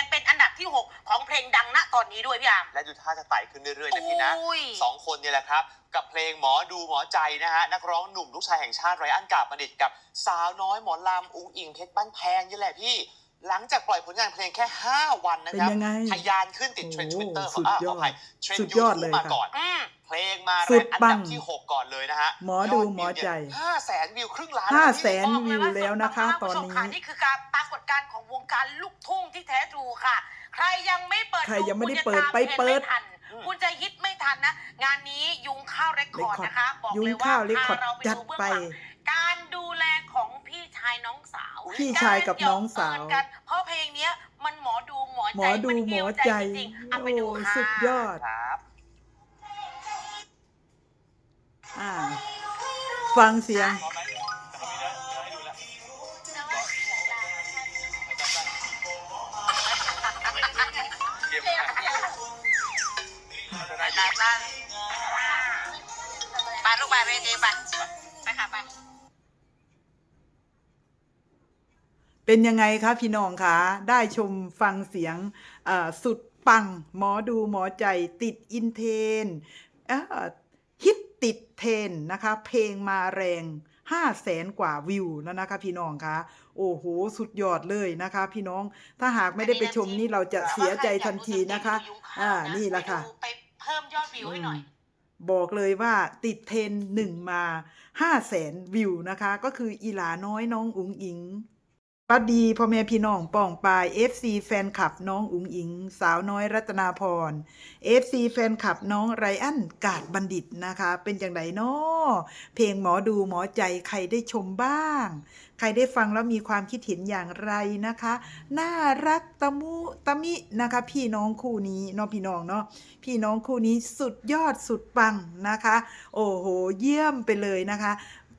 งเป็นอันดับที่ 6 ของเพลงดังณตอนนี้ด้วยพี่อาม และดูท่าจะไต่ขึ้นเรื่อยๆนะพี่นะอุ้ย สองคนเนี่ยแหละครับ กับเพลงหมอดูหมอใจนะฮะ นักร้องหนุ่มลูกชายแห่งชาติไรอันกาบประดิษฐ์กับ สาวน้อยหมอลำอุ้งอิงเพชรบ้านแพงนี่แหละพี่ หลังจากปล่อยผลงานเพลงแค่ 5 วันนะครับเป็นยังไงทะยานขึ้นติดเทรนด์ทโอ้วิตเตอร์สุดยอดขออภัยเทรนสุด์ดยูยอดทูเลบยมาค่ะก่อนอืมเพลงมาแรสุงดอันปัดังบที่ 6 ก่อนเลยนะฮะหมอดูหมอใจห้าแสนวิวครึ่งล้านห้าล้วพี่แสนบอกเลยว่าวิวแล้วนะคะสุดตอนปังมากคุณผู้ชมนี้ค่ะนี่คือการปรากฏการณ์ของวงการลูกทุ่งที่แท้ทรูค่ะ ใครยังไม่เปิดใครยังไม่ได้คุณจะเปิดตามไปเปิดทรนด์ไม่ทันคุณจะฮิตไม่ทันนะ งานนี้ยุงข้าวเรคคอร์ด Record นะคะ บอกยุ้เลงยว่าข้าวเรคคอร์ดพาเราไปจัดดูเบื้องไปหลัง น้องสาวพี่ชายกับน้องสาวกรหยอกเอิญกันเพราะเพลงเนี้ยมันหมอดูหมอหมใจอดูนหมฮี้อวใจจริงๆเอาไปดูโอ้ค่ะสุดยอด ครับอ่า ฟังเสียง พร้อมไหมแต่เขามีเนื้อเนื้อให้ดูแล้วเก็บไว้ไปไปไปไปลูกไปไปเจไปไป เป็นยังไงคะพี่น้องคะได้ชมฟังเสียงเอ่อสุดปังหมอดูหมอใจติดอินเทรนด์เอ่อฮิตติดเทรนด์นะคะ เพลงมาแรง5 0 0แสนกว่าวิวแล้วนะคะพี่น้องคะโอ้โหสุดยอดเลยนะคะ พี่น้องถ้าหากไม่ได้ไปชมนี่เราจะเสียใจทันทีนะคะ อ่านี่แหละค่ะไปเพิ่มยอดวิวให้หน่อยบอกเลยว่าติดเทรนด์หนึ่งมา5 0 0แสนวิวนะคะ ก็คืออีหลาน้อยน้องอุ๋งอิง ปัดดีพ่อแม่พี่น้องป้องปาย FC แฟนคลับน้องอุ๋งอิง สาวน้อยรัตนาพร FC แฟนคลับน้องไรอันกาดบัณฑิตนะคะ เป็นอย่างไรเนาะเพลงหมอดูหมอใจใครได้ชมบ้าง ใครได้ฟังแล้วมีความคิดเห็นอย่างไรนะคะ น่ารักตะมุตะมินะคะ พี่น้องคู่นี้เนาะพี่น้องเนาะพี่น้องคู่นี้สุดยอดสุดปังนะคะ โอ้โห เยี่ยมไปเลยนะคะ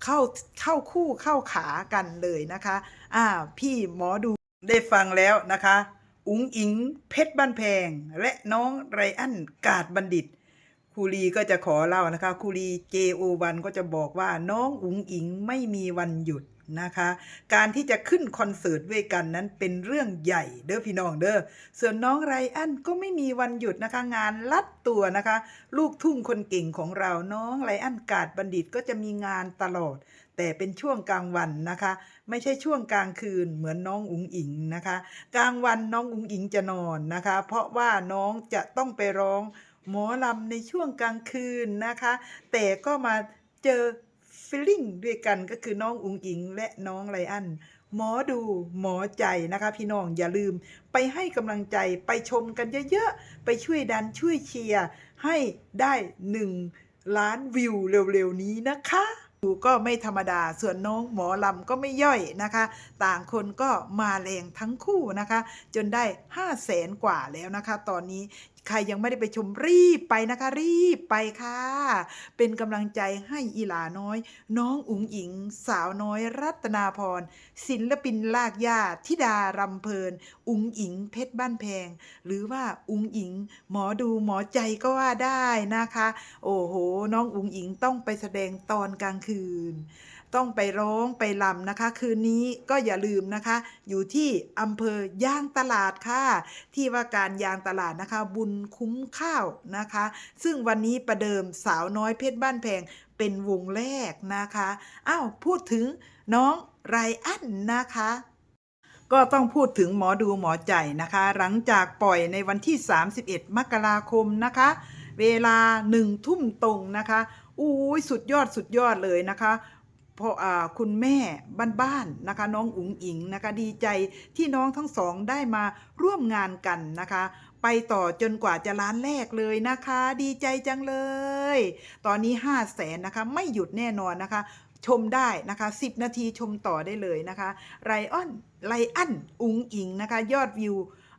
เข้าเข้าคู่เข้าขากันเลยนะคะอ่าพี่หมอดูได้ฟังแล้วนะคะ อุ๋งอิงเพชรบ้านแพง และน้องไรอันกาดบัณฑิตครูลีก็จะขอเล่านะคะครูลีเจโอวันก็จะบอกว่าน้องอุ๋งอิงไม่มีวันหยุด นะคะ การที่จะขึ้นคอนเสิร์ตด้วยกันนั้นเป็นเรื่องใหญ่เด้อพี่น้องเด้อส่วนน้องไรอันก็ไม่มีวันหยุดนะคะงานลัดตัวนะคะ ลูกทุ่งคนเก่งของเราน้องไรอันกาดบัณฑิตก็จะมีงานตลอด แต่เป็นช่วงกลางวันนะคะ ไม่ใช่ช่วงกลางคืนเหมือนน้องอุ๋งอิงนะคะ กลางวันน้องอุ๋งอิงจะนอนนะคะ เพราะว่าน้องจะต้องไปร้องหมอลำในช่วงกลางคืนนะคะ แต่ก็มาเจอ ฟิลลิ่งด้วยกันก็คือน้องอุงอิงและน้องไรอันหมอดูหมอใจนะคะ พี่น้องอย่าลืมไปให้กำลังใจไปชมกันเยอะๆ ไปช่วยดันช่วยเชียร์ให้ได้หนึ่งล้านวิวเร็วๆนี้นะคะดูก็ไม่ธรรมดา ส่วนน้องหมอลำก็ไม่ย่อยนะคะ ต่างคนก็มาแรงทั้งคู่นะคะ จนได้5 0 0แสนกว่าแล้วนะคะ ตอนนี้ ใครยังไม่ได้ไปชมรีบไปนะคะ รีบไปค่ะ เป็นกำลังใจให้อีหลาน้อย น้องอุ๋งอิง สาวน้อย รัตนาพรศิลปินลากย่าธิดารำเพลิน อุ๋งอิง เพชรบ้านแพง หรือว่าอุ๋งอิง หมอดูหมอใจก็ว่าได้นะคะ โอ้โห น้องอุ๋งอิงต้องไปแสดงตอนกลางคืน ต้องไปร้องไปลำนะคะ คืนนี้ก็อย่าลืมนะคะ อยู่ที่อำเภอย่างตลาดค่ะ ที่ว่าการยางตลาดนะคะ บุญคุ้มข้าวนะคะ ซึ่งวันนี้ประเดิมสาวน้อยเพชรบ้านแพงเป็นวงแรกนะคะอ้าวพูดถึงน้องไรอันนะคะก็ต้องพูดถึงหมอดูหมอใจนะคะ หลังจากปล่อยในวันที่ 31 มกราคมนะคะ เวลาหนึ่งทุ่มตรงนะคะอู้ยสุดยอดสุดยอดเลยนะคะ พราะอ่าคุณแม่บ้านๆนะคะ น้องอุ๋งอิงนะคะ ดีใจที่น้องทั้งสองได้มาร่วมงานกันนะคะ ไปต่อจนกว่าจะล้านแรกเลยนะคะ ดีใจจังเลย ตอนนี้5 0 0แสนนะคะ ไม่หยุดแน่นอนนะคะ ชมได้นะคะ 10 นาทีชมต่อได้เลยนะคะ ไรออนไลอันอุ๋งอิงนะคะ ยอดวิว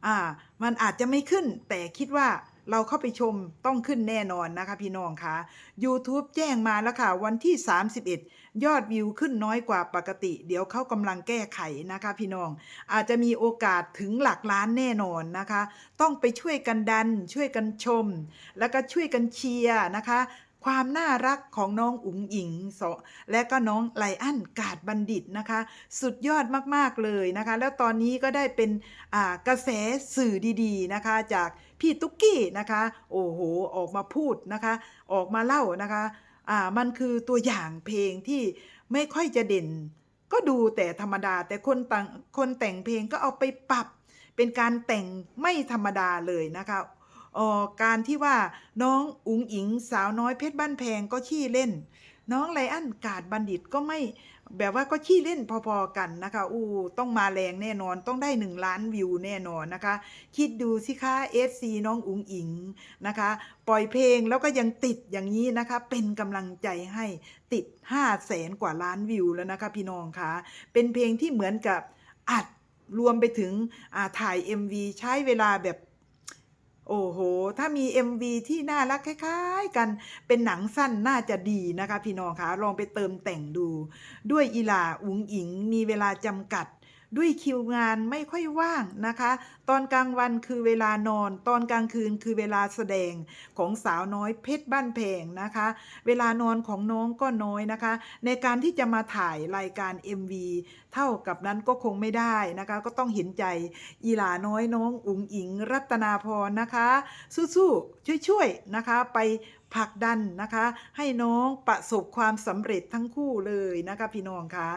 อ่ามันอาจจะไม่ขึ้นแต่คิดว่า เราเข้าไปชมต้องขึ้นแน่นอนนะคะพี่น้องคะ YouTube แจ้งมาแล้วค่ะ วันที่ 31 ยอดวิวขึ้นน้อยกว่าปกติ เดี๋ยวเขากำลังแก้ไขนะคะพี่น้อง อาจจะมีโอกาสถึงหลักล้านแน่นอนนะคะ ต้องไปช่วยกันดัน ช่วยกันชม แล้วก็ช่วยกันเชียร์นะคะความน่ารักของน้องอุ๋งอิงสและก็น้องไลอ้อนกาดบัณฑิตนะคะ สุดยอดมาก ๆ เลยนะคะ แล้วตอนนี้ก็ได้เป็นกระแสสื่อดี ๆ นะคะจาก พี่ตุ๊กกี้นะคะ โอ้โห ออกมาพูดนะคะ ออกมาเล่านะคะ อ่า มันคือตัวอย่างเพลงที่ไม่ค่อยจะเด่น ก็ดูแต่ธรรมดา แต่คนต่างคนแต่งเพลงก็เอาไปปรับ เป็นการแต่งไม่ธรรมดาเลยนะคะอ่อการที่ว่าน้องอุ๋งอิงสาวน้อยเพชรบ้านแพงก็ขี้เล่น น้องไลอ้อนกาดบัณฑิตก็ไม่ แบบว่าก็ขี้เล่นพอๆกันนะคะ อู้ต้องมาแรงแน่นอน ต้องได้หนึ่งล้านวิวแน่นอนนะคะ คิดดูสิคะ FC น้องอุ๋งอิงนะคะ ปล่อยเพลงแล้วก็ยังติดอย่างนี้นะคะ เป็นกำลังใจให้ติด 5 0 0แสนกว่าล้านวิวแล้วนะคะ พี่น้องคะเป็นเพลงที่เหมือนกับอัดรวมไปถึงอ่าถ่าย MV ใช้เวลาแบบ โอ้โห ถ้ามี MV ที่น่ารักคล้ายๆ กัน เป็นหนังสั้นน่าจะดีนะคะ พี่น้องคะ ลองไปเติมแต่งดู ด้วยอีลาอุ๋งอิงมีเวลาจำกัด ด้วยคิวงานไม่ค่อยว่างนะคะ ตอนกลางวันคือเวลานอน ตอนกลางคืนคือเวลาแสดงของสาวน้อยเพชรบ้านแพงนะคะ เวลานอนของน้องก็น้อยนะคะ ในการที่จะมาถ่ายรายการ MV เท่ากับนั้นก็คงไม่ได้นะคะ ก็ต้องเห็นใจอีหลาน้อยน้องอุ๋งอิงรัตนาพรนะคะ สู้ๆช่วยๆนะคะไป ผลักดันนะคะ ให้น้องประสบความสำเร็จทั้งคู่เลยนะคะพี่น้องคะ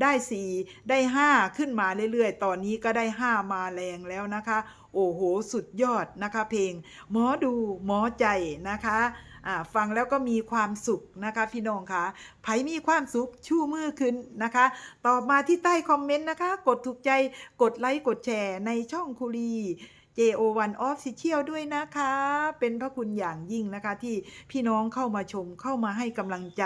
ได้สี่ได้ห้าขึ้นมาเรื่อยๆ ตอนนี้ก็ได้ห้ามาแรงแล้วนะคะ โอ้โห สุดยอดนะคะเพลง หมอดูหมอใจนะคะฟังแล้วก็มีความสุขนะคะพี่น้องคะไผมีความสุขชู่มือขึ้นนะคะ ตอบมาที่ใต้คอมเมนต์นะคะ กดถูกใจกดไลค์กดแชร์ในช่องคุรี JO1 Official ด้วยนะคะ เป็นพระคุณอย่างยิ่งนะคะที่พี่น้องเข้ามาชมเข้ามาให้กำลังใจ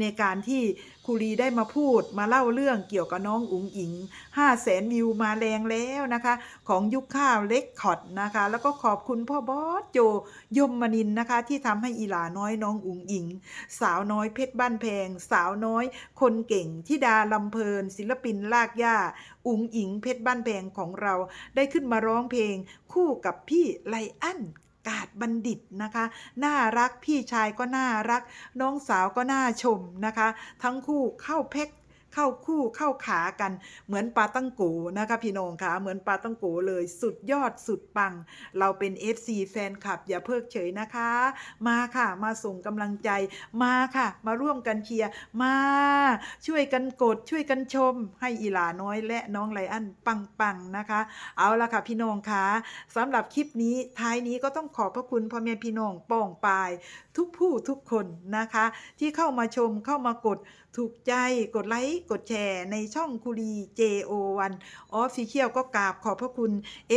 ในการที่คุรีได้มาพูดมาเล่าเรื่องเกี่ยวกับน้องอุ๋งอิง5แสนวิวมาแรงแล้วนะคะ ของยุคข้าวเล็กคอดนะคะ แล้วก็ขอบคุณพ่อบอสโจยมมนินนะคะ ที่ทำให้อีหลาน้อยน้องอุ๋งอิง สาวน้อยเพชรบ้านแพง สาวน้อย คนเก่งทิดาลำเพลิน ศิลปินลากย่า อุ๋งอิงเพชรบ้านแพงของเราได้ขึ้นมาร้องเพลง คู่กับพี่ไลอ้อนกาดบัณฑิตนะคะ น่ารักพี่ชายก็น่ารัก น้องสาวก็น่าชมนะคะ ทั้งคู่เข้าเพ็ก เข้าคู่เข้าขากันเหมือนปลาตั้งโกนะคะพี่น้องคะเหมือนปลาตั้งโกเลยสุดยอดสุดปัง เราเป็น FC แฟนคลับ อย่าเพิกเฉยนะคะ มาค่ะ มาส่งกำลังใจมาค่ะ มาร่วมกันเชียร์มา ช่วยกันกดช่วยกันชม ให้อีหลาน้อยและน้องไลอ้อนปังๆนะคะ เอาละค่ะพี่น้องคะสำหรับคลิปนี้ท้ายนี้ก็ต้องขอบพระคุณพ่อแม่พี่น้องป้องปาย ทุกผู้ทุกคนนะคะ ที่เข้ามาชมเข้ามากดถูกใจกดไลค์ค์กดแชร์ในช่องคุรี JO1 Official ก็กราบขอบพระคุณ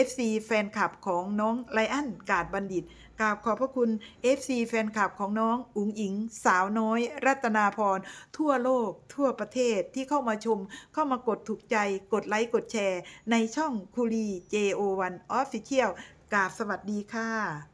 FC แฟนคลับของน้องไลอ้อนกาดบัณฑิตกราบขอบพระคุณ FC แฟนคลับของน้องอุ๋งอิง สาวน้อย รัตนาพร ทั่วโลก ทั่วประเทศที่เข้ามาชม เข้ามากดถูกใจ กดไลค์ กดแชร์ ในช่องคุรี JO1 Official กราบสวัสดีค่ะ